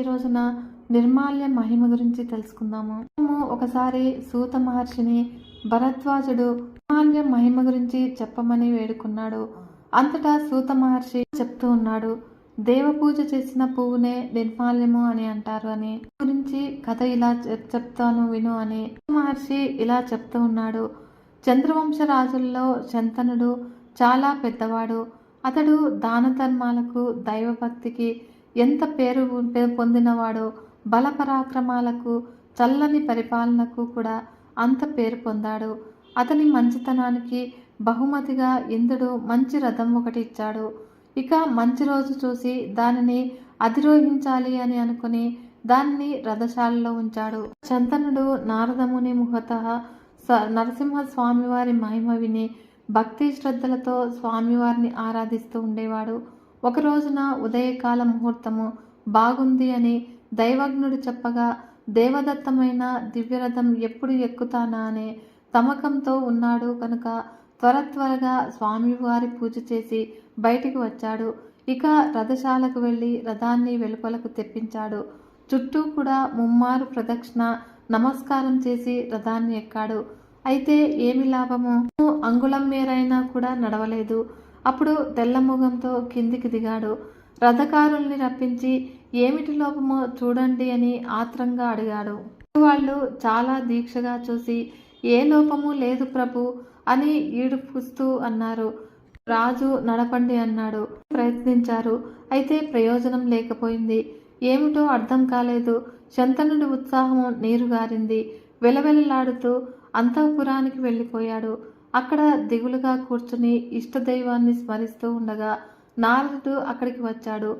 ఈ రోజున నిర్మాల్య మహిమ గురించి తెలుసుకుందాము. మనము ఒకసారి సూత మహర్షిని భరద్వాజుడు నిర్మాల్య మహిమ గురించి చెప్పమని వేడుకున్నాడు. అంతటా సూత మహర్షి చెప్తూ ఉన్నాడు దేవపూజ చేసిన పువ్వునే నిర్మాల్యము అని అంటారు అని. గురించి కథ ఇలా చెప్- చెప్తాను విను అని. మహర్షి ఇలా చెప్తూ ఉన్నాడు చంద్రవంశ రాజుల్లో శంతనుడు చాలా పెద్దవాడు. అతడు దాన ధర్మాలకు దైవభక్తికి ఎంత పేరు పొందినవాడో బలపరాక్రమాలకు చల్లని పరిపాలనకు కూడా అంత పేరు పొందాడు అతని మంచితనానికి బహుమతిగా ఇంద్రుడు మంచి రథం ఒకటి ఇచ్చాడు ఇక మంచి రోజు చూసి దానిని అధిరోహించాలి అని అనుకుని దాన్ని రథశాలలో ఉంచాడు. చందనుడు నారదముని ముహత నరసింహ స్వామివారి మహిమ విని భక్తి శ్రద్ధలతో స్వామివారిని ఆరాధిస్తూ ఉండేవాడు. ఒక రోజున ఉదయకాల ముహూర్తము బాగుంది అని దైవజ్ఞుడు చెప్పగా దేవదత్తమైన దివ్యరథం ఎప్పుడు ఎక్కుతానా అనే తమకంతో ఉన్నాడు కనుక త్వర త్వరగా స్వామివారి పూజ చేసి బయటికి వచ్చాడు. ఇక రథశాలకు వెళ్ళి రథాన్ని వెలుపలకు తెప్పించాడు. చుట్టూ కూడా ముమ్మారు ప్రదక్షిణ నమస్కారం చేసి రథాన్ని ఎక్కాడు. అయితే ఏమి లాభము? అంగుళం మేరైనా కూడా నడవలేదు. అప్పుడు తెల్లముఖంతో కిందికి దిగాడు. రథకారుల్ని రప్పించి ఏమిటి లోపమో చూడండి అని ఆత్రంగా అడిగాడు. వాళ్ళు చాలా దీక్షగా చూసి ఏ లోపము లేదు ప్రభు అని ఈడుపుస్తూ అన్నారు. రాజు నడపండి అన్నాడు. ప్రయత్నించారు. అయితే ప్రయోజనం లేకపోయింది. ఏమిటో అర్థం కాలేదు. శంతనుడి ఉత్సాహం నీరుగారింది. వెలవెలలాడుతూ అంతఃపురానికి వెళ్ళిపోయాడు. అక్కడ దిగులుగా కూర్చుని ఇష్టదైవాన్ని స్మరిస్తూ ఉండగా నారదుడు అక్కడికి వచ్చాడు.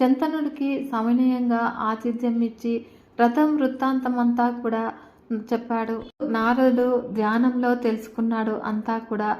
శంతనుడికి సమనీయంగా ఆతిథ్యం ఇచ్చి రథం వృత్తాంతమంతా కూడా చెప్పాడు. నారదుడు ధ్యానంలో తెలుసుకున్నాడు అంతా కూడా.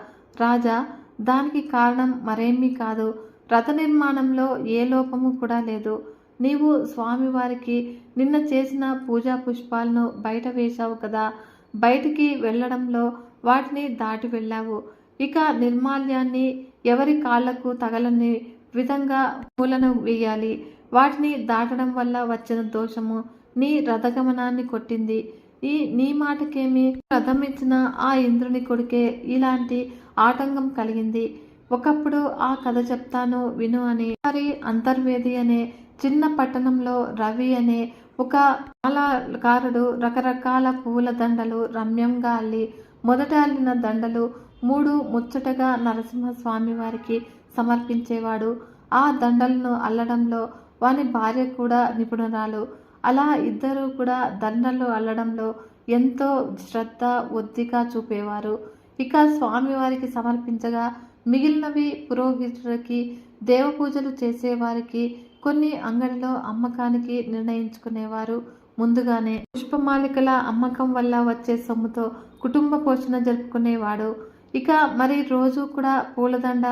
రాజా దానికి కారణం మరేమీ కాదు. రథ నిర్మాణంలో ఏ లోపము కూడా లేదు. నీవు స్వామివారికి నిన్న చేసిన పూజా పుష్పాలను బయట వేశావు కదా. బయటికి వెళ్ళడంలో వాటిని దాటి వెళ్ళావు. ఇక నిర్మాల్యాన్ని ఎవరి కాళ్ళకు తగలని విధంగా పూలను వేయాలి. వాటిని దాటడం వల్ల వచ్చిన దోషము నీ రథగమనాన్ని కొట్టింది. ఈ నీ మాటకేమి రథం ఇచ్చిన ఆ ఇంద్రుని కొడుకే ఇలాంటి ఆటంకం కలిగింది. ఒకప్పుడు ఆ కథ చెప్తాను విను అని మరి అంతర్వేది అనే చిన్న పట్టణంలో రవి అనే ఒక మాలకారుడు రకరకాల పూల దండలు రమ్యంగా అల్లి మొదట అల్లిన దండలు మూడు ముచ్చటగా నరసింహస్వామి వారికి సమర్పించేవాడు. ఆ దండలను అల్లడంలో వాని భార్య కూడా నిపుణురాలు. అలా ఇద్దరూ కూడా దండలు అల్లడంలో ఎంతో శ్రద్ధ ఒత్తిక చూపేవారు. ఇక స్వామివారికి సమర్పించగా మిగిలినవి పురోహితులకి దేవపూజలు చేసేవారికి కొన్ని అంగడిలో అమ్మకానికి నిర్ణయించుకునేవారు. ముందుగానే పుష్పమాలికల అమ్మకం వల్ల వచ్చే సొమ్ముతో కుటుంబ పోషణ జరుపుకునేవాడు. ఇక మరి రోజు కూడా పూలదండ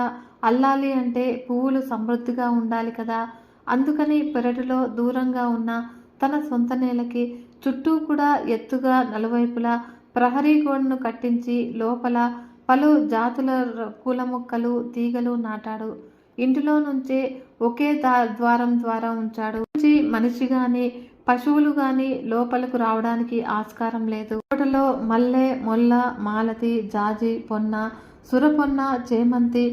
అల్లాలి అంటే పువ్వులు సమృద్ధిగా ఉండాలి కదా. అందుకని పెరటిలో దూరంగా ఉన్న తన సొంత నేలకి చుట్టూ కూడా ఎత్తుగా నలువైపులా ప్రహరీ గోడను కట్టించి లోపల పలు జాతుల పూల మొక్కలు తీగలు నాటాడు. ఇంటిలో నుంచే ఒకే ద్వారం ద్వారా ఉంచాడు. నుంచి మనిషి గాని పశువులు గాని లోపలకు రావడానికి ఆస్కారం లేదు. తోటలో మల్లె మొల్ల మాలతి జాజి పొన్న సురపొన్న చేమంతి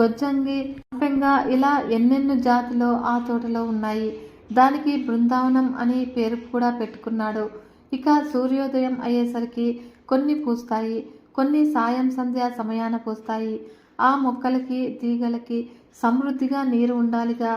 గొజ్జంగి పెంగ ఇలా ఎన్నెన్నో జాతులు ఆ తోటలో ఉన్నాయి. దానికి బృందావనం అని పేరు కూడా పెట్టుకున్నాడు. ఇక సూర్యోదయం అయ్యేసరికి కొన్ని పూస్తాయి. కొన్ని సాయం సంధ్య సమయాన పూస్తాయి. ఆ మొక్కలకి తీగలకి సమృద్ధిగా నీరు ఉండాలిగా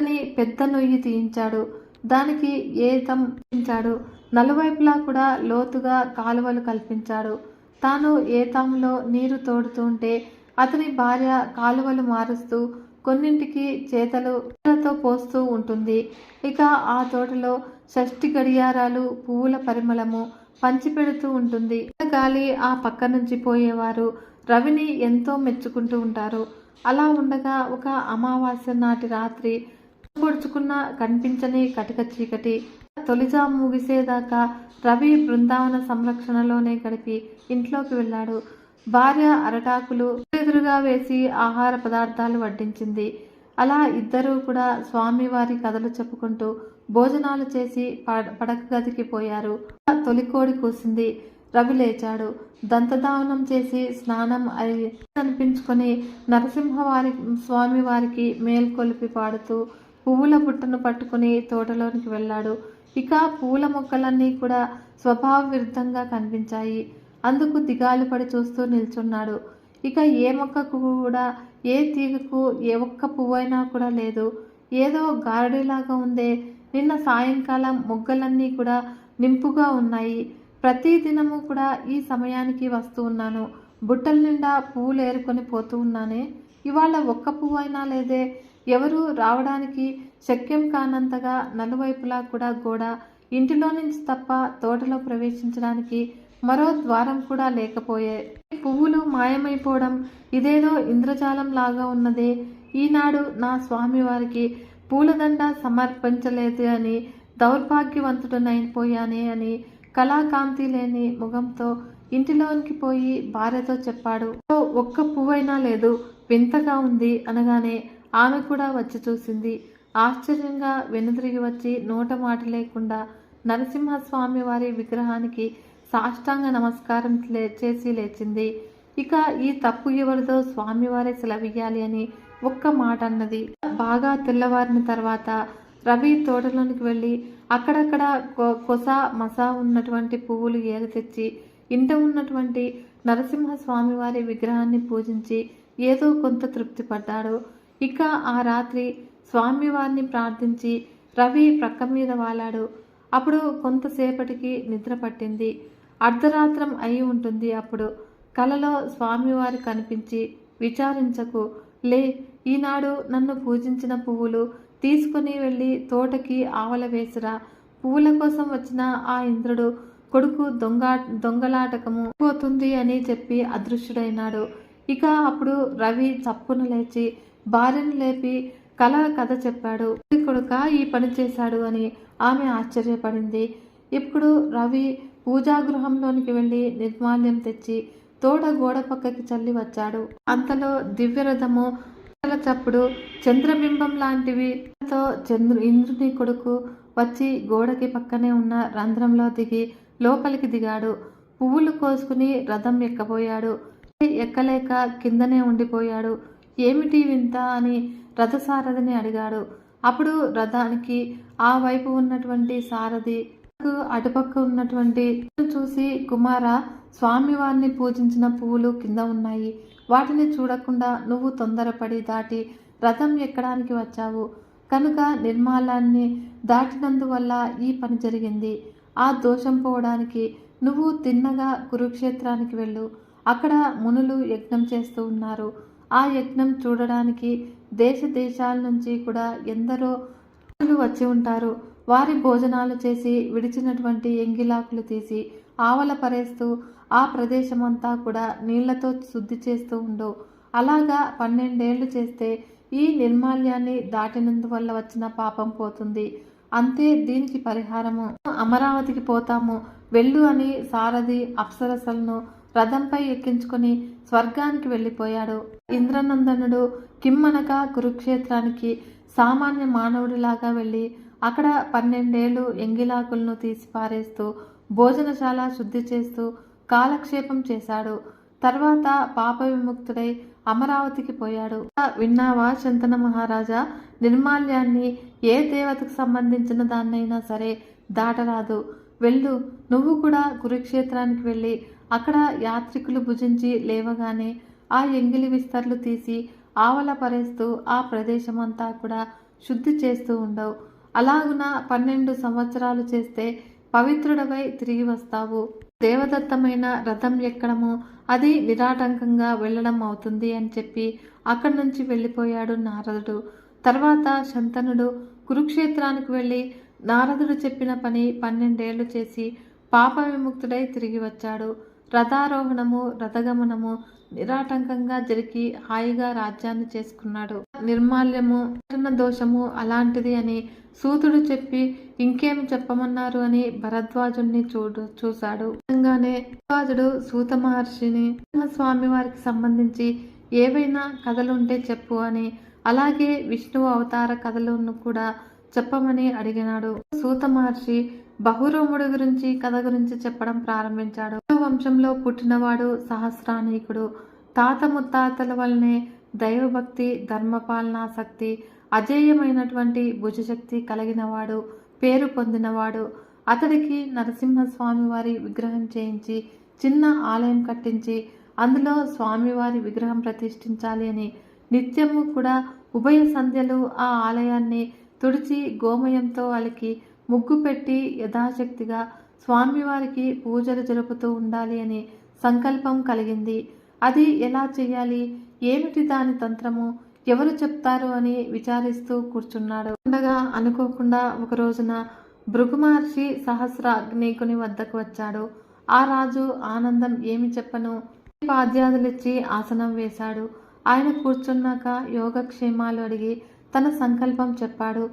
అని పెద్ద నొయ్యి తీయించాడు. దానికి ఏతం తీయించాడు నలువైపులా కూడా లోతుగా కాలువలు కల్పించాడు. తాను ఏతంలో నీరు తోడుతూ ఉంటే అతని భార్య కాలువలు మారుస్తూ కొన్నింటికి చేతలు తో పోస్తూ ఉంటుంది. ఇక ఆ తోటలో షష్ఠి గడియారాలు పువ్వుల పరిమళము పంచిపెడుతూ ఉంటుంది. గాలి ఆ పక్క నుంచి పోయేవారు. రవిని ఎంతో మెచ్చుకుంటూ ఉంటారు. అలా ఉండగా ఒక అమావాస్య నాటి రాత్రి పొడుచుకున్న కనిపించని కటిక చీకటి తొలిజా ముగిసేదాకా రవి బృందావన సంరక్షణలోనే గడిపి ఇంట్లోకి వెళ్ళాడు. భార్య అరటాకులు ఎదురుగా వేసి ఆహార పదార్థాలు వడ్డించింది. అలా ఇద్దరూ కూడా స్వామివారి కథలు చెప్పుకుంటూ భోజనాలు చేసి పడ- పడక గదికి పోయారు. తొలికోడి కూసింది. రవి లేచాడు. దంతదావనం చేసి స్నానం అయి కనిపించుకొని నరసింహవారి స్వామి వారికి మేల్కొలిపి పాడుతూ పువ్వుల బుట్టను పట్టుకుని తోటలోనికి వెళ్ళాడు. ఇక పూల మొక్కలన్నీ కూడా స్వభావ విరుద్ధంగా కనిపించాయి. అందుకు దిగాలు పడి చూస్తూ నిల్చున్నాడు. ఇక ఏ మొక్కకు కూడా ఏ తీగకు ఏ ఒక్క పువ్వైనా కూడా లేదు. ఏదో గారడీలాగా ఉందే. నిన్న సాయంకాలం మొగ్గలన్నీ కూడా నింపుగా ఉన్నాయి. ప్రతి దినము కూడా ఈ సమయానికి వస్తూ ఉన్నాను. బుట్టల నిండా పువ్వులు ఏరుకొని పోతూ ఉన్నానే. ఇవాళ ఒక్క పువ్వు అయినా లేదే. ఎవరు రావడానికి శక్యం కానంతగా నలువైపులా కూడా గోడ ఇంటిలో నుంచి తప్ప తోటలో ప్రవేశించడానికి మరో ద్వారం కూడా లేకపోయే పువ్వులు మాయమైపోవడం ఇదేదో ఇంద్రజాలం లాగా ఉన్నదే. ఈనాడు నా స్వామివారికి పూలదండ సమర్పించలేదు అని దౌర్భాగ్యవంతుడనైపోయానే అని కళాకాంతి లేని ముఖంతో ఇంటిలోనికి పోయి భార్యతో చెప్పాడు. ఒక్క పువ్వైనా లేదు వింతగా ఉంది అనగానే ఆమె కూడా వచ్చి చూసింది. ఆశ్చర్యంగా వెనుదిరిగి వచ్చి నోట మాట లేకుండా నరసింహస్వామి వారి విగ్రహానికి సాష్టాంగ నమస్కారం లే- చేసి లేచింది. ఇక ఈ తప్పు ఎవరిదో స్వామివారే సెలవియ్యాలి అని ఒక్క మాట అన్నది. బాగా తెల్లవారిన తర్వాత రవి తోటలోనికి వెళ్ళి అక్కడక్కడ కొ- కొస మస ఉన్నటువంటి పువ్వులు ఏరి తెచ్చి ఇంట ఉన్నటువంటి నరసింహ స్వామివారి విగ్రహాన్ని పూజించి ఏదో కొంత తృప్తి పడ్డాడు. ఇక ఆ రాత్రి స్వామివారిని ప్రార్థించి రవి ప్రక్క మీద వాలాడు. అప్పుడు కొంతసేపటికి నిద్ర పట్టింది. అర్ధరాత్రం అయి ఉంటుంది అప్పుడు. కలలో స్వామివారు కనిపించి విచారించకు లే ఈనాడు నన్ను పూజించిన పువ్వులు తీసుకుని వెళ్ళి తోటకి ఆవల వేసిరా. పువ్వుల కోసం వచ్చిన ఆ ఇంద్రుడు కొడుకు దొంగ దొంగలాటకము పోతుంది అని చెప్పి అదృశ్యుడైనాడు. ఇక అప్పుడు రవి చప్పున లేచి భార్యను లేపి కల కథ చెప్పాడు. కొడుక ఈ పని చేశాడు అని ఆమె ఆశ్చర్యపడింది. ఇప్పుడు రవి పూజాగృహంలోనికి వెళ్ళి నిర్మాల్యం తెచ్చి తోట గోడ పక్కకి చల్లి వచ్చాడు. అంతలో దివ్యరథము చప్పుడు చంద్రబింబం లాంటివి తో చంద్రు ఇంద్రుని కొడుకు వచ్చి గోడకి పక్కనే ఉన్న రంధ్రంలో దిగి లోపలికి దిగాడు. పువ్వులు కోసుకుని రథం ఎక్కబోయాడు. ఎక్కలేక కిందనే ఉండిపోయాడు. ఏమిటి వింత అని రథసారథిని అడిగాడు. అప్పుడు రథానికి ఆ వైపు ఉన్నటువంటి సారథి అటుపక్క ఉన్నటువంటి చూసి కుమార స్వామివారిని పూజించిన పువ్వులు కింద ఉన్నాయి. వాటిని చూడకుండా నువ్వు తొందరపడి దాటి రథం ఎక్కడానికి వచ్చావు. కనుక నిర్మాలాన్ని దాటినందువల్ల ఈ పని జరిగింది. ఆ దోషం పోవడానికి నువ్వు తిన్నగా కురుక్షేత్రానికి వెళ్ళు. అక్కడ మునులు యజ్ఞం చేస్తూ ఉన్నారు. ఆ యజ్ఞం చూడడానికి దేశ దేశాల నుంచి కూడా ఎందరో వచ్చి ఉంటారు. వారి భోజనాలు చేసి విడిచినటువంటి ఎంగిలాకులు తీసి ఆవల పరేస్తూ ఆ ప్రదేశమంతా కూడా నీళ్ళతో శుద్ధి చేస్తూ ఉండు. అలాగా పన్నెండేళ్ళు చేస్తే ఈ నిర్మాల్యాన్ని దాటినందువల్ల వచ్చిన పాపం పోతుంది. అంతే దీనికి పరిహారము. అమరావతికి పోతాము. వెళ్ళు అని సారథి అప్సరసలను రథంపై ఎక్కించుకొని స్వర్గానికి వెళ్ళిపోయాడు. ఇంద్రనందనుడు కిమ్మనక కురుక్షేత్రానికి సామాన్య మానవుడిలాగా వెళ్ళి అక్కడ పన్నెండేళ్ళు ఎంగిలాకులను తీసి పారేస్తూ భోజనశాల శుద్ధి చేస్తూ కాలక్షేపం చేశాడు. తర్వాత పాప విముక్తుడై అమరావతికి పోయాడు. విన్నావా శంతన మహారాజా? నిర్మాల్యాన్ని ఏ దేవతకు సంబంధించిన దాన్నైనా సరే దాటరాదు. వెళ్ళు నువ్వు కూడా కురుక్షేత్రానికి వెళ్ళి అక్కడ యాత్రికులు భుజించి లేవగానే ఆ ఎంగిలి విస్తర్లు తీసి ఆవల పరేస్తూ ఆ ప్రదేశమంతా కూడా శుద్ధి చేస్తూ ఉండవు. అలాగున పన్నెండు సంవత్సరాలు చేస్తే పవిత్రుడవై తిరిగి వస్తావు. దేవదత్తమైన రథం ఎక్కడము అది నిరాటంకంగా వెళ్ళడం అవుతుంది అని చెప్పి అక్కడి నుంచి వెళ్ళిపోయాడు నారదుడు. తర్వాత శంతనుడు కురుక్షేత్రానికి వెళ్ళి నారదుడు చెప్పిన పని పన్నెండేళ్ళు చేసి పాప విముక్తుడై తిరిగి వచ్చాడు. రథారోహణము రథగమనము నిరాటంకంగా జరిగి హాయిగా రాజ్యాన్ని చేసుకున్నాడు. నిర్మాల్యము దోషము అలాంటిది అని సూతుడు చెప్పి ఇంకేం చెప్పమన్నారు అని భరద్వాజుణ్ణి చూడు చూశాడు. నిజంగానే భరద్వాజుడు సూత మహర్షిని స్వామి వారికి సంబంధించి ఏవైనా కథలుంటే చెప్పు అని అలాగే విష్ణువు అవతార కథలను కూడా చెప్పమని అడిగినాడు. సూత మహర్షి బహురోముడు గురించి కథ గురించి చెప్పడం ప్రారంభించాడు. వంశంలో పుట్టినవాడు సహస్రానీకుడు. తాత ముత్తాతల వల్లనే దైవభక్తి ధర్మపాలనాసక్తి అజేయమైనటువంటి భుజశక్తి కలిగినవాడు పేరు పొందినవాడు. అతడికి నరసింహస్వామి వారి విగ్రహం చేయించి చిన్న ఆలయం కట్టించి అందులో స్వామివారి విగ్రహం ప్రతిష్ఠించాలి అని. నిత్యము కూడా ఉభయ సంధ్యలు ఆ ఆలయాన్ని తుడిచి గోమయంతో అలికి ముగ్గు పెట్టి యథాశక్తిగా స్వామివారికి పూజలు జరుపుతూ ఉండాలి అని సంకల్పం కలిగింది. అది ఎలా చేయాలి? ఏమిటి దాని తంత్రము? ఎవరు చెప్తారు అని విచారిస్తూ కూర్చున్నాడు. ఉండగా అనుకోకుండా ఒక రోజున భృగుమహర్షి సహస్ర సహస్రాగ్నికుని వద్దకు వచ్చాడు. ఆ రాజు ఆనందం ఏమి చెప్పను? పాద్యాదులిచ్చి ఆసనం వేశాడు. ఆయన కూర్చున్నాక యోగక్షేమాలు అడిగి తన సంకల్పం చెప్పాడు.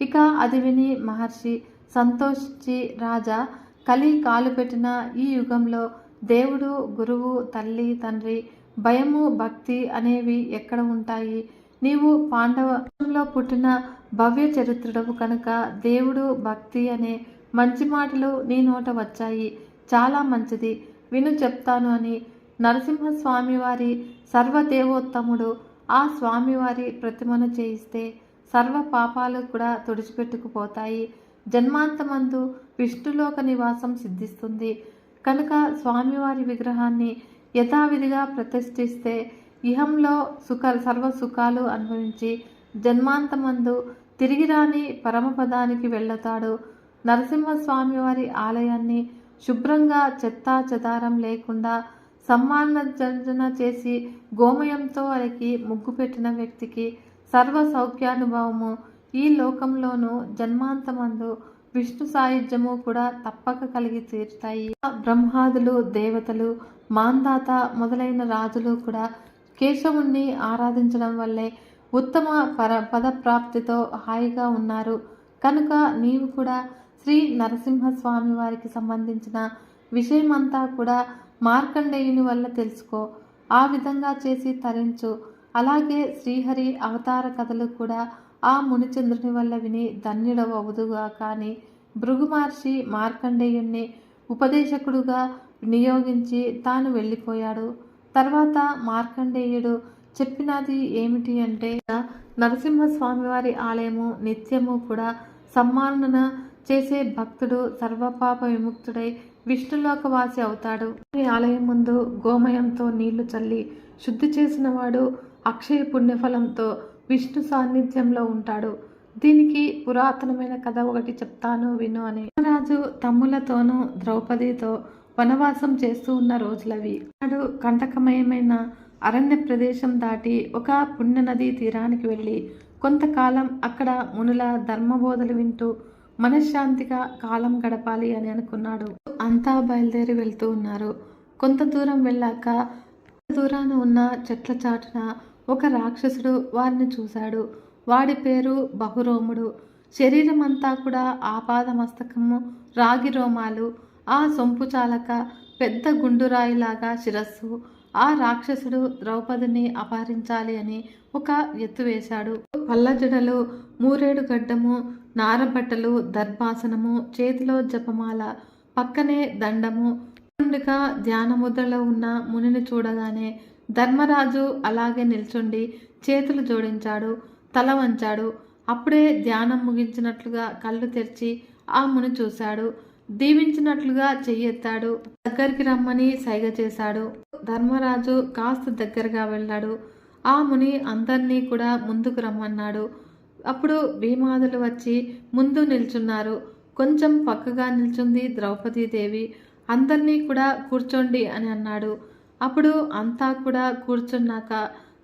ఇక అది విని మహర్షి సంతోషించి రాజా కలి కాలు పెట్టిన ఈ యుగంలో దేవుడు గురువు తల్లి తండ్రి భయము భక్తి అనేవి ఎక్కడ ఉంటాయి? నీవు పాండవంలో పుట్టిన భవ్య చరిత్రుడవు కనుక దేవుడు భక్తి అనే మంచి మాటలు నీ నోట వచ్చాయి. చాలా మంచిది. విను చెప్తాను అని నరసింహస్వామి వారి సర్వదేవోత్తముడు ఆ స్వామివారి ప్రతిమను చేయిస్తే సర్వ పాపాలు కూడా తుడిచిపెట్టుకుపోతాయి. జన్మాంతమందు విష్ణులోక నివాసం సిద్ధిస్తుంది. కనుక స్వామివారి విగ్రహాన్ని యథావిధిగా ప్రతిష్ఠిస్తే ఇహంలో సుఖ సర్వ సుఖాలు అనుభవించి జన్మాంతమందు తిరిగి రాని పరమపదానికి వెళ్ళతాడు నరసింహస్వామివారి ఆలయాన్ని శుభ్రంగా చెత్తా చెదారం లేకుండా సమ్మానజన చేసి గోమయంతో అలికి ముగ్గు పెట్టిన వ్యక్తికి సర్వ సౌఖ్యానుభవము. ఈ లోకంలోనూ జన్మాంతమందు విష్ణు సాయుధ్యము కూడా తప్పక కలిగి తీరుతాయి. బ్రహ్మాదులు దేవతలు మాందాత మొదలైన రాజులు కూడా కేశవుణ్ణి ఆరాధించడం వల్లే ఉత్తమ పర పదప్రాప్తితో హాయిగా ఉన్నారు. కనుక నీవు కూడా శ్రీ నరసింహస్వామి వారికి సంబంధించిన విషయమంతా కూడా మార్కండేయుని వల్ల తెలుసుకో. ఆ విధంగా చేసి తరించు. అలాగే శ్రీహరి అవతార కథలు కూడా ఆ మునిచంద్రుని వల్ల విని ధన్యుడవదుగా కానీ భృగు మహర్షి మార్కండేయుణ్ణి ఉపదేశకుడుగా వినియోగించి తాను వెళ్ళిపోయాడు. తర్వాత మార్కండేయుడు చెప్పినది ఏమిటి అంటే నరసింహస్వామివారి ఆలయము నిత్యము కూడా సమ్మానన చేసే భక్తుడు సర్వపాప విముక్తుడై విష్ణులోకవాసి అవుతాడు. ఆలయం ముందు గోమయంతో నీళ్ళు చల్లి శుద్ధి చేసిన వాడు అక్షయ పుణ్యఫలంతో విష్ణు సాన్నిధ్యంలో ఉంటాడు. దీనికి పురాతనమైన కథ ఒకటి చెప్తాను విను అని. రాజు తమ్ములతోనూ ద్రౌపదితో వనవాసం చేస్తూ ఉన్న రోజులవి. నాడు కంటకమయమైన అరణ్య ప్రదేశం దాటి ఒక పుణ్యనదీ తీరానికి వెళ్ళి కొంతకాలం అక్కడ మునుల ధర్మబోధలు వింటూ మనశ్శాంతిగా కాలం గడపాలి అని అనుకున్నాడు. అంతా బయలుదేరి వెళ్తూ ఉన్నారు. కొంత దూరం వెళ్ళాక దూరాన ఉన్న చెట్ల చాటున ఒక రాక్షసుడు వారిని చూశాడు. వాడి పేరు బహురోముడు. శరీరం అంతా కూడా ఆపాద మస్తకము రాగి రోమాలు ఆ సొంపు చాలక పెద్ద గుండురాయిలాగా శిరస్సు ఆ రాక్షసుడు ద్రౌపదిని అపహరించాలి అని ఒక ఎత్తు వేశాడు. పల్లజడలు మూరేడు గడ్డము నారబట్టలు దర్భాసనము చేతిలో జపమాల పక్కనే దండము ముందుగా ధ్యానముద్రలో ఉన్న మునిని చూడగానే ధర్మరాజు అలాగే నిల్చుండి చేతులు జోడించాడు తల వంచాడు. అప్పుడే ధ్యానం ముగించినట్లుగా కళ్ళు తెరిచి ఆ ముని చూశాడు. దీవించినట్లుగా చెయ్యెత్తాడు దగ్గరికి రమ్మని సైగ చేశాడు. ధర్మరాజు కాస్త దగ్గరగా వెళ్ళాడు. ఆ ముని అందరినీ కూడా ముందుకు రమ్మన్నాడు. అప్పుడు భీమాదులు వచ్చి ముందు నిల్చున్నారు. కొంచెం పక్కగా నిల్చుంది ద్రౌపదీదేవి. అందరినీ కూడా కూర్చోండి అని అన్నాడు. అప్పుడు అంతా కూడా కూర్చున్నాక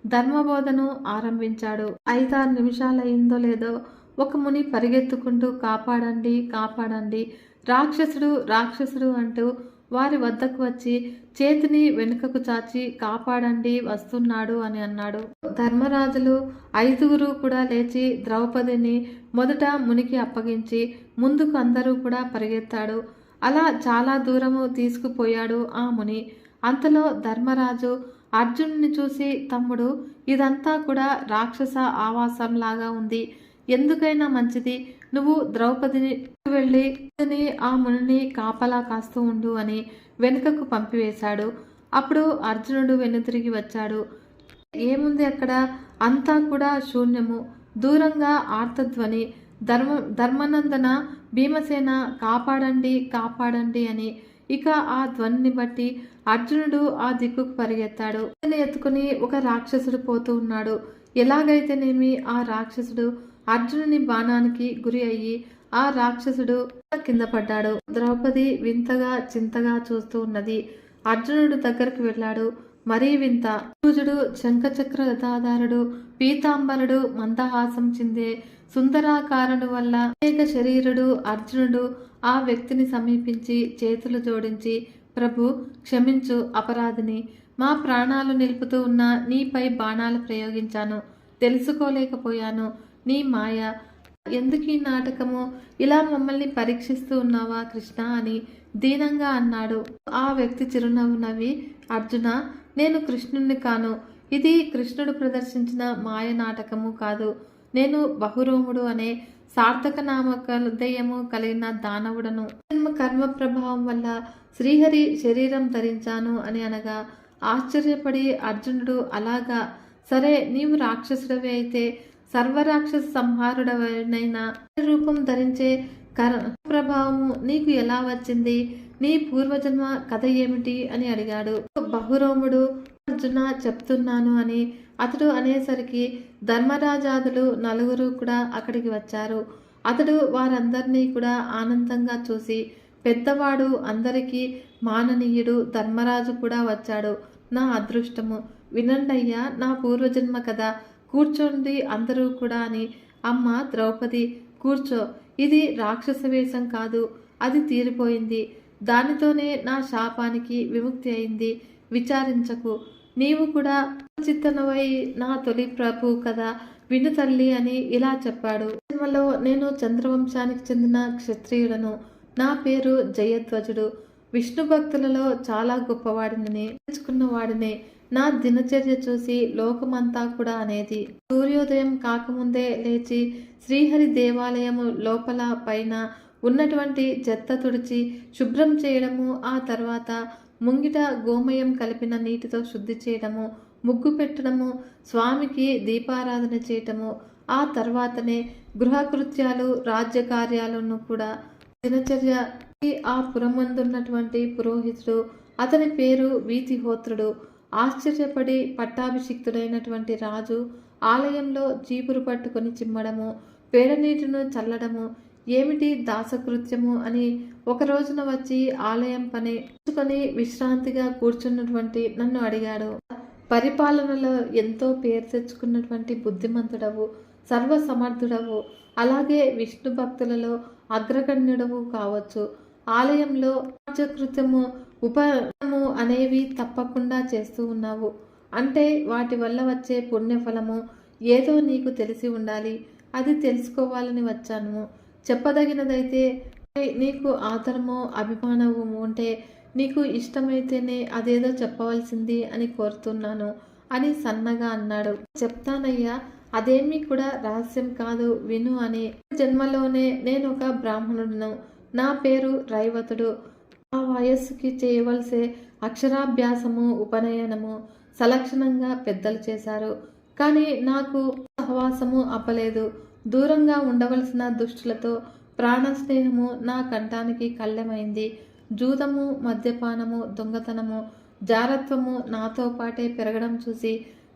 ధర్మబోధను ఆరంభించాడు. ఐదారు నిమిషాలయ్యిందో లేదో ఒక ముని పరిగెత్తుకుంటూ కాపాడండి కాపాడండి. రాక్షసుడు రాక్షసుడు అంటూ వారి వద్దకు వచ్చి చేతిని వెనుకకు చాచి కాపాడండి వస్తున్నాడు అని అన్నాడు. ధర్మరాజులు ఐదుగురు కూడా లేచి ద్రౌపదిని మొదట మునికి అప్పగించి ముందుకు అందరూ కూడా పరిగెత్తాడు. అలా చాలా దూరము తీసుకుపోయాడు ఆ ముని. అంతలో ధర్మరాజు అర్జునుని చూసి తమ్ముడు ఇదంతా కూడా రాక్షస ఆవాసంలాగా ఉంది. ఎందుకైనా మంచిది. నువ్వు ద్రౌపదిని వెళ్ళి "అతని ఆ మునిని కాపలా కాస్తూ ఉండు అని వెనుకకు పంపివేశాడు. అప్పుడు అర్జునుడు వెనుతిరిగి వచ్చాడు. ఏముంది అక్కడ? అంతా కూడా శూన్యము. దూరంగా ఆర్తధ్వని ధర్మ ధర్మనందన భీమసేన కాపాడండి కాపాడండి అని. ఇక ఆ ధ్వనిని బట్టి అర్జునుడు ఆ దిక్కుకు పరిగెత్తాడు. అతన్ని ఎత్తుకుని ఒక రాక్షసుడు పోతూ ఉన్నాడు. ఎలాగైతేనేమి ఆ రాక్షసుడు అర్జునుని బాణానికి గురి అయ్యి ఆ రాక్షసుడు కింద పడ్డాడు. ద్రౌపది వింతగా చింతగా చూస్తూ ఉన్నది. అర్జునుడు దగ్గరకు వెళ్ళాడు. మరీ వింత. సూర్యుడు శంఖచక్ర గదాధారుడు పీతాంబరుడు మందహాసం చిందే సుందరాకారుడు వల్ల అనేక శరీరుడు అర్జునుడు ఆ వ్యక్తిని సమీపించి చేతులు జోడించి ప్రభు క్షమించు అపరాధిని. మా ప్రాణాలు నిలుపుతూ ఉన్న నీపై బాణాలు ప్రయోగించాను. తెలుసుకోలేకపోయాను. నీ మాయ ఎందుకు ఈ నాటకము? ఇలా మమ్మల్ని పరీక్షిస్తూ ఉన్నావా కృష్ణ అని దీనంగా అన్నాడు. ఆ వ్యక్తి చిరునవ్వు నవ్వి అర్జున నేను కృష్ణుణ్ణి కాను. ఇది కృష్ణుడు ప్రదర్శించిన మాయ నాటకము కాదు. నేను బహురోముడు అనే సార్థక నామకృదయము కలిగిన దానవుడను. జన్మ కర్మ ప్రభావం వల్ల శ్రీహరి శరీరం ధరించాను అని అనగా ఆశ్చర్యపడి అర్జునుడు అలాగా సరే నీవు రాక్షసుడవే అయితే సర్వరాక్షస సంహారుడవైన రూపం ధరించే కర ప్రభావము నీకు ఎలా వచ్చింది? నీ పూర్వజన్మ కథ ఏమిటి? అని అడిగాడు. బహురోముడు అర్జున చెప్తున్నాను అని. అతడు అనేసరికి ధర్మరాజాదులు నలుగురు కూడా అక్కడికి వచ్చారు. అతడు వారందరినీ కూడా ఆనందంగా చూసి పెద్దవాడు అందరికీ మాననీయుడు ధర్మరాజు కూడా వచ్చాడు. నా అదృష్టము. వినండయ్యా నా పూర్వజన్మ కథ కూర్చోండి అందరూ కూడా అని. అమ్మ ద్రౌపది కూర్చో. ఇది రాక్షస వేషం కాదు అది తీరిపోయింది. దానితోనే నా శాపానికి విముక్తి అయింది. విచారించకు. నీవు కూడా చిత్తనవై నా తొలి ప్రభు కదా విను తల్లి అని ఇలా చెప్పాడు. జన్మలో నేను చంద్రవంశానికి చెందిన క్షత్రియుడను. నా పేరు జయధ్వజుడు. విష్ణు భక్తులలో చాలా గొప్పవాడిని తెలుసుకున్నవాడినే. నా దినచర్య చూసి లోకమంతా కూడా అనేది. సూర్యోదయం కాకముందే లేచి శ్రీహరి దేవాలయము లోపల పైన ఉన్నటువంటి చెత్త తుడిచి శుభ్రం చేయడము ఆ తర్వాత ముంగిట గోమయం కలిపిన నీటితో శుద్ధి చేయడము ముగ్గు పెట్టడము స్వామికి దీపారాధన చేయటము ఆ తర్వాతనే గృహకృత్యాలు రాజ్య కార్యాలను కూడా దినచర్య ఆ పురమందున్నటువంటి పురోహితుడు అతని పేరు వీతిహోత్రుడు. ఆశ్చర్యపడి పట్టాభిషిక్తుడైనటువంటి రాజు ఆలయంలో జీపురు పట్టుకొని చిమ్మడము పేడనీటిను చల్లడము ఏమిటి దాసకృత్యము అని ఒక రోజున వచ్చి ఆలయం పని ఉంచుకొని విశ్రాంతిగా కూర్చున్నటువంటి నన్ను అడిగాడు. పరిపాలనలో ఎంతో పేరు తెచ్చుకున్నటువంటి బుద్ధిమంతుడవు సర్వసమర్థుడవు అలాగే విష్ణు భక్తులలో అగ్రగణ్యుడవు కావచ్చు. ఆలయంలో రాజకృత్యము ఉపము అనేవి తప్పకుండా చేస్తూ ఉన్నావు. అంటే వాటి వల్ల వచ్చే పుణ్యఫలము ఏదో నీకు తెలిసి ఉండాలి. అది తెలుసుకోవాలని వచ్చాను. చెప్పదగినదైతే నీకు ఆదరమో అభిమానము ఉంటే నీకు ఇష్టమైతేనే అదేదో చెప్పవలసింది అని కోరుతున్నాను అని సన్నగా అన్నాడు. చెప్తానయ్యా అదేమీ కూడా రహస్యం కాదు విను అని. జన్మలోనే నేను ఒక బ్రాహ్మణుడును. నా పేరు రైవతుడు. ఆ వయస్సుకి చేయవలసే అక్షరాభ్యాసము ఉపనయనము సలక్షణంగా పెద్దలు చేశారు. కానీ నాకు సహవాసము అప్పలేదు. దూరంగా ఉండవలసిన దుష్టులతో ప్రాణస్నేహము నా కంఠానికి కళ్ళెమైంది. జూదము మద్యపానము దొంగతనము జారత్వము నాతో పాటే పెరగడం చూసి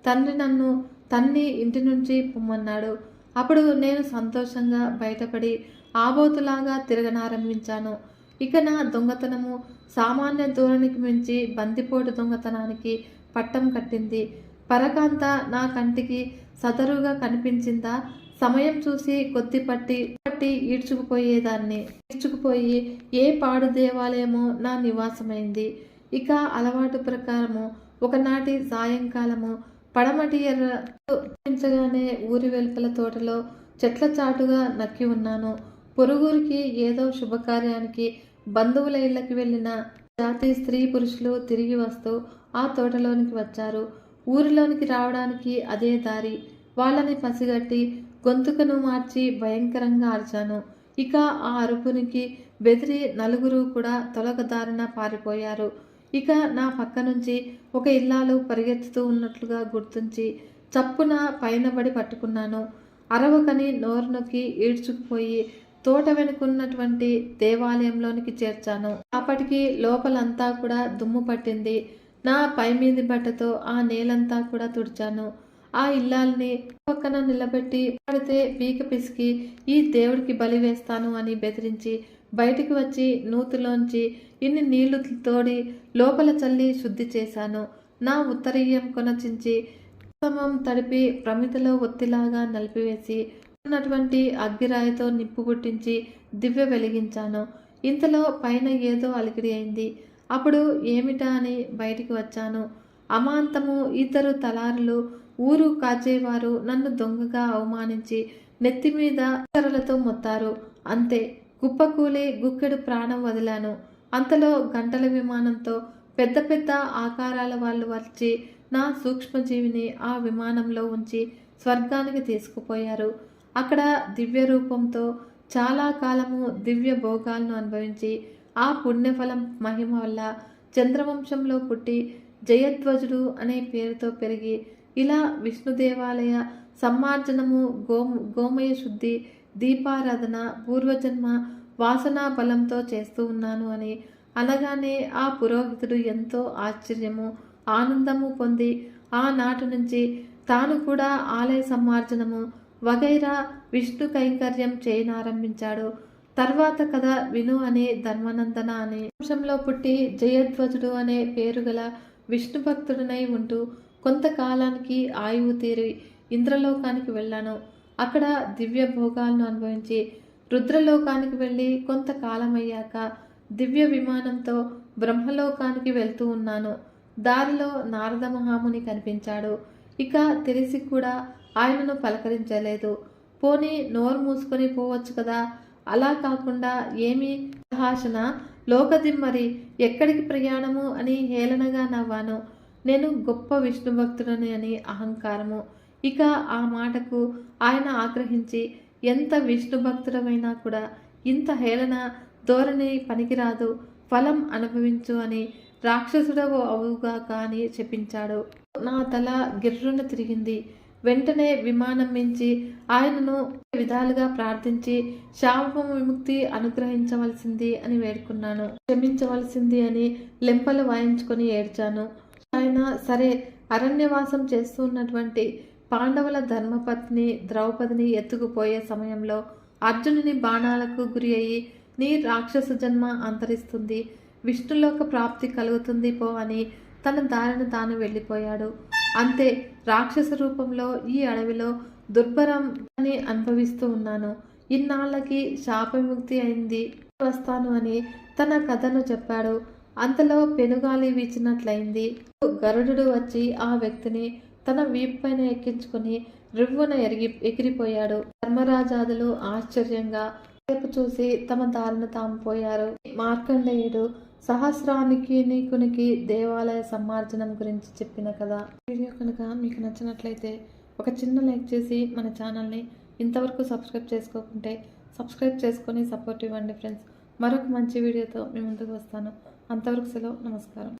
తండ్రి నన్ను తన్ని ఇంటి నుంచి పొమ్మన్నాడు. అప్పుడు నేను సంతోషంగా బయటపడి ఆబోతులాగా తిరగనారంభించాను. ఇక నా దొంగతనము సామాన్య ధోరణికి మించి బందిపోటు దొంగతనానికి పట్టం కట్టింది. పరకాంత నా కంటికి సదరుగా కనిపించిందా? సమయం చూసి కొద్ది పట్టి పట్టి ఈడ్చుకుపోయేదాన్ని. ఈడ్చుకుపోయి ఏ పాడు దేవాలయమో నా నివాసమైంది. ఇక అలవాటు ప్రకారము ఒకనాటి సాయంకాలము పడమటి ఎర్రగానే ఊరి వెలుపల తోటలో చెట్ల చాటుగా నక్కి ఉన్నాను. పొరుగురికి ఏదో శుభకార్యానికి బంధువుల ఇళ్ళకి వెళ్ళిన జాతి స్త్రీ పురుషులు తిరిగి వస్తూ ఆ తోటలోనికి వచ్చారు. ఊరిలోనికి రావడానికి అదే దారి. వాళ్ళని పసిగట్టి గొంతుకను మార్చి భయంకరంగా అరిచాను. ఇక ఆ అరుపునికి బెదిరి నలుగురు కూడా తొలగదారిన పారిపోయారు. ఇక నా పక్క నుంచి ఒక ఇల్లాలు పరిగెత్తుతూ ఉన్నట్లుగా గుర్తించి చప్పున పైన పడి పట్టుకున్నాను. అరవకని నోరు నొక్కి ఈడ్చుకుపోయి తోట వెనుకున్నటువంటి దేవాలయంలోనికి చేర్చాను. అప్పటికి లోపలంతా కూడా దుమ్ము పట్టింది. నా పై మీది బట్టతో ఆ నేలంతా కూడా తుడిచాను. ఆ ఇల్లాల్ని పక్కన నిలబెట్టి పడితే పీక పిసికి ఈ దేవుడికి బలి వేస్తాను అని బెదిరించి బయటికి వచ్చి నూతులోంచి ఇన్ని నీళ్ళు తోడి లోపల చల్లి శుద్ధి చేశాను. నా ఉత్తరీయం కొనచించి ఉత్తమం తడిపి ప్రమితలో ఒత్తిలాగా నలిపివేసి ఉన్నటువంటి అగ్గిరాయితో నిప్పు పుట్టించి దివ్య వెలిగించాను. ఇంతలో పైన ఏదో అలికిడి అయింది. అప్పుడు ఏమిటా అని బయటికి వచ్చాను. అమాంతము ఇద్దరు తలారులు ఊరు కాచేవారు నన్ను దొంగగా అవమానించి నెత్తి మీద కర్రలతో మొత్తారు. అంతే కుప్పకూలి గుక్కెడు ప్రాణం వదిలాను. అంతలో గంటల విమానంతో పెద్ద పెద్ద ఆకారాల వాళ్ళు వచ్చి నా సూక్ష్మజీవిని ఆ విమానంలో ఉంచి స్వర్గానికి తీసుకుపోయారు. అక్కడ దివ్య రూపంతో చాలా కాలము దివ్య భోగాలను అనుభవించి ఆ పుణ్యఫలం మహిమ వల్ల చంద్రవంశంలో పుట్టి జయధ్వజుడు అనే పేరుతో పెరిగి ఇలా విష్ణు దేవాలయ సమ్మార్జనము గోమ గోమయ శుద్ధి దీపారాధన పూర్వజన్మ వాసనా బలంతో చేస్తూ ఉన్నాను అని అనగానే ఆ పురోహితుడు ఎంతో ఆశ్చర్యము ఆనందము పొంది ఆనాటి నుంచి తాను కూడా ఆలయ సమ్మార్జనము వగైరా విష్ణు కైంకర్యం చేయనారంభించాడు. తర్వాత కథ విను అనే ధర్మనందన అనే వంశంలో పుట్టి జయధ్వజుడు అనే పేరు గల విష్ణు భక్తుడినై ఉంటూ కొంతకాలానికి ఆయువు తీరి ఇంద్రలోకానికి వెళ్ళాను. అక్కడ దివ్య భోగాలను అనుభవించి రుద్రలోకానికి వెళ్ళి కొంతకాలమయ్యాక దివ్య విమానంతో బ్రహ్మలోకానికి వెళ్తూ ఉన్నాను. దారిలో నారద మహాముని కనిపించాడు. ఇక తెలిసి కూడా ఆయనను పలకరించలేదు. పోనీ నోరు మూసుకొని పోవచ్చు కదా? అలా కాకుండా ఏమి? భాషణ లోకదిమ్మరి ఎక్కడికి ప్రయాణము అని హేళనగా నవ్వాను. నేను గొప్ప విష్ణు భక్తుడని అని అహంకారము. ఇక ఆ మాటకు ఆయన ఆగ్రహించి ఎంత విష్ణు భక్తుడమైనా కూడా ఇంత హేళన ధోరణి పనికిరాదు. ఫలం అనుభవించు అని రాక్షసుడవు అవుగాక అని చెప్పించాడు. నా తల గిర్రున తిరిగింది. వెంటనే విమానం మించి ఆయనను విధాలుగా ప్రార్థించి శాపం విముక్తి అనుగ్రహించవలసింది అని వేడుకున్నాను. క్షమించవలసింది అని లెంపలు వాయించుకొని ఏడ్చాను. ఆయన సరే అరణ్యవాసం చేస్తున్నటువంటి పాండవుల ధర్మపత్ని ద్రౌపదిని ఎత్తుకుపోయే సమయంలో అర్జునుని బాణాలకు గురి అయి నీ రాక్షస జన్మ అంతరిస్తుంది. విష్ణులోక ప్రాప్తి కలుగుతుంది పో అని తన దారిని తాను వెళ్ళిపోయాడు. అంతే రాక్షస రూపంలో ఈ అడవిలో దుర్భరం అని అనుభవిస్తూ ఉన్నాను. ఇన్నాళ్ళకి శాపవిముక్తి అయింది. వస్తాను అని తన కథను చెప్పాడు. అంతలో పెనుగాలి వీచినట్లయింది. గరుడు వచ్చి ఆ వ్యక్తిని తన వీపు పైన ఎక్కించుకుని రివ్వున ఎరిగి ఎగిరిపోయాడు. ధర్మరాజాదులు ఆశ్చర్యంగా చూసి తమ దారిన తాము పోయారు. మార్కండేయుడు సహస్రానికి నీకునికి దేవాలయ సమ్మార్జనం గురించి చెప్పిన కదా. వీడియో కనుక మీకు నచ్చినట్లయితే ఒక చిన్న లైక్ చేసి మన ఛానల్ని ఇంతవరకు సబ్స్క్రైబ్ చేసుకోకుంటే సబ్స్క్రైబ్ చేసుకొని సపోర్ట్ ఇవ్వండి ఫ్రెండ్స్. మరొక మంచి వీడియోతో మీ ముందుకు వస్తాను. అంతవరకు సెలవు. నమస్కారం.